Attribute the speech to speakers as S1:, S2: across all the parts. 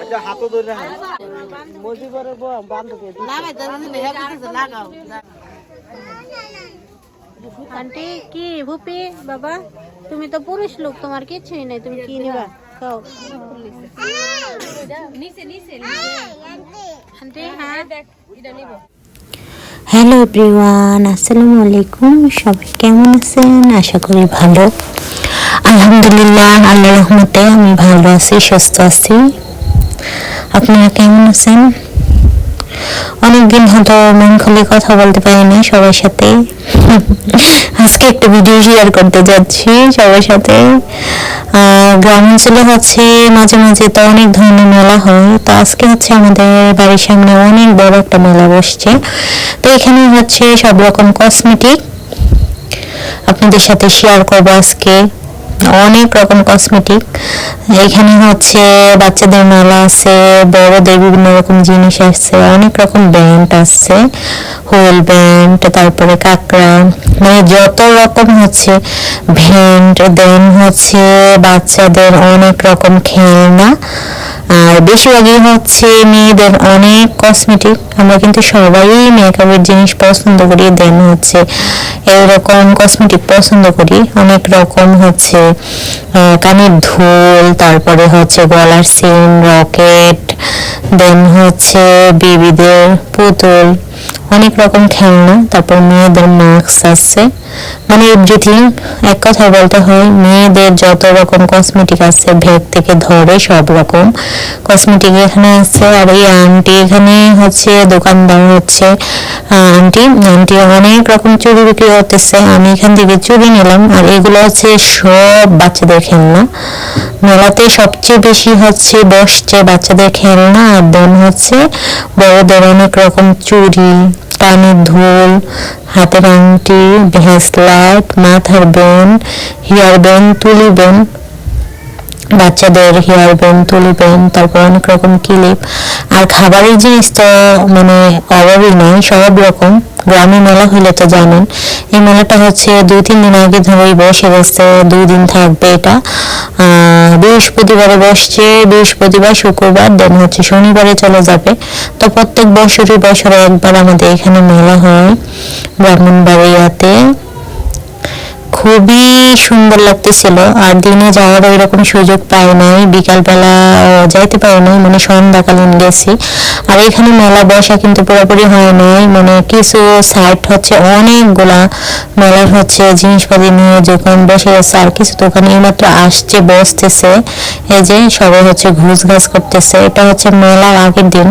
S1: আচ্ছা হাতও ধরে মজিবরের বান্ধবী
S2: লাগাও
S3: আন্টি কি ভুপি বাবা? তুমি তো পুরুষ লোক তোমার কিছুই নাই তুমি কি নিবা? খাও। আন্টি হ্যাঁ?
S4: হ্যালো এভরিওয়ান আসসালামু আলাইকুম। সবাই কেমন আছেন? আশা করি ভালো। আলহামদুলিল্লাহ আল্লাহ রহমতে আমি ভালো আছি, সুস্থ আছি। আপনারা কেমন আছেন? অনেকদিন হয়তো মন খুলে কথা বলতে পারি না সবার সাথে। আজকে একটা ভিডিও শেয়ার করতে যাচ্ছি সবার সাথে। আর গ্রাম অঞ্চলে হচ্ছে মাঝে মাঝে তো অনেক ধরনের মেলা হয়। তো আজকে হচ্ছে আমাদের বাড়ির সামনে অনেক বড় একটা মেলা বসছে। তো এখানে হচ্ছে সব রকম কসমেটিক আপনাদের সাথে শেয়ার করব আজকে। অনেক রকম কসমেটিক এখানে হচ্ছে বাচ্চাদের মেলা আছে, বড়দের বিভিন্ন রকম জিনিস আসছে, অনেক রকম ব্যান্ড আসছে হোল ব্যান্ড তারপরে কাঁকড়া মানে যত রকম হচ্ছে ভ্যান্ড দেন হচ্ছে বাচ্চাদের অনেক রকম খেলনা। আর বেশিরভাগই হচ্ছে মেয়েদের অনেক কসমেটিক আমরা কিন্তু সবাই মেকআপের জিনিস পছন্দ করি দেন হচ্ছে এইরকম কসমেটিক পছন্দ করি। অনেক রকম হচ্ছে কানের ধুল, তারপরে হচ্ছে গলার সিন রকেট দেন হচ্ছে, বেবিদের পুতুল, অনেক রকম খেলনা, তারপর মেয়েদের মাস্ক আছে। মানে এভরিথিং এক কথায় বলতে হয়, মেয়েদের যত রকম কসমেটিক আছে ভেগ থেকে ধরে সব রকম কসমেটিক এখানে আছে। আর এই আন্টি এখানে হচ্ছে, দোকানদার হচ্ছে। আন্টি আন্টি অনেক রকম চুড়ি বিক্রি করতেছে। আমি এখান থেকে চুড়ি নিলাম। আর এগুলো হচ্ছে সব বাচ্চাদের খেলনা। মেলাতে সবচেয়ে বেশি হচ্ছে বসছে বাচ্চাদের খেলনা আর দেন হচ্ছে বড়দের অনেক রকম চুড়ি, কানের ধুল, হাতের আংটি, ভেসলাইট, মাথার বোন, হেয়ার বোন তুলি বোন বাচ্চাদের হেয়ার বোন তুলি বোন তারপর অনেক রকম ক্লিপ। আর খাবারের জিনিস তো মানে অভাবই নয় সব রকম। গ্রামে মেলা হলে তো জানেন, এই মেলাটা হচ্ছে দুই তিন দিন আগে ধরেই বসে গেছে, দুই দিন থাকবে এটা। বৃহস্পতিবারে বসছে, বৃহস্পতিবার শুক্রবার দেন হচ্ছে শনিবারে চলে যাবে। তো প্রত্যেক বছরই বছরে একবার আমাদের এখানে মেলা হয় ব্রাহ্মণবাড়িয়াতে। খুবই সুন্দর লাগতেছিল। আর দিনে যাওয়ার ওইরকম সুযোগ পাই নাই। বিকালবেলা যাইতে পারি নাই মানে সন্ধ্যাকালীন গেছি। আর এখানে মেলা বসা কিন্তু পুরোপুরি হয় নাই। মানে কিছু সাইট হচ্ছে, অনেকগুলা মেলার হচ্ছে, জিনিসপাতি নিয়ে দোকান বসে গেছে আর কিছু দোকান এইমাত্র আসছে, বসতেছে। এই যে সবাই হচ্ছে ঘুষ ঘাস করতেছে। এটা হচ্ছে মেলার আগের দিন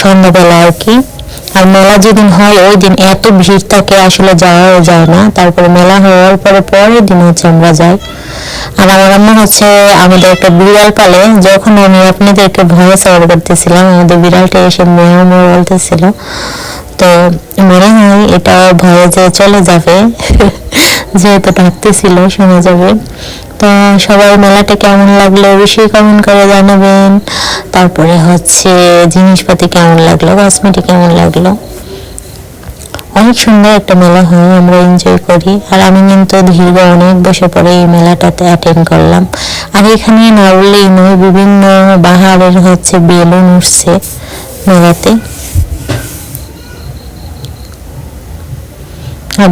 S4: সন্ধ্যাবেলা আর কি। আর মেলা যেদিন হয়, ওই দিন এত ভিড় থাকে আসলে যাওয়াও যায় না। তারপরে মেলা হওয়ার পরে পরের দিন হচ্ছে আমরা যাই। আর আমার আম্মা হচ্ছে আমাদের একটা বিড়াল পালে। যখন আমি আপনাদেরকে ভয়েস অর্ডার করতেছিলাম, আমাদের বিড়ালটা এসে মেয়ে মেয়ে বলতেছিল। তো মনে হয় এটা ভয়ে যে চলে যাবে। যেহেতু ডাকতেছিল, শোনা যাবে। তো সবার মেলাটা কেমন লাগল অবশ্যই কমেন্ট করে জানাবেন। তারপরে হচ্ছে জিনিসপাতি কেমন লাগল কসমেটিক কেমন লাগল। অনেক সুন্দর একটা মেলা হয়, আমরা এনজয় করি। আর আমি কিন্তু দীর্ঘ অনেক বছর পরে এই মেলাটাতে অ্যাটেন্ড করলাম। আর এখানে না বললেই নয়, বিভিন্ন বাহারের হচ্ছে বেলুন উঠছে মেলাতে।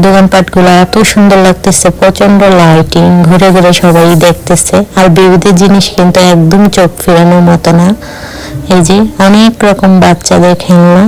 S4: দোকানপাটগুলো এত সুন্দর লাগতেছে প্রচণ্ড লাইটিং ঘুরে ঘুরে সবাই দেখতেছে। আর বেবিদের জিনিস কিন্তু একদম চোখ ফেরানোর মতো না। এই যে অনেক রকম বাচ্চাদের খেলনা।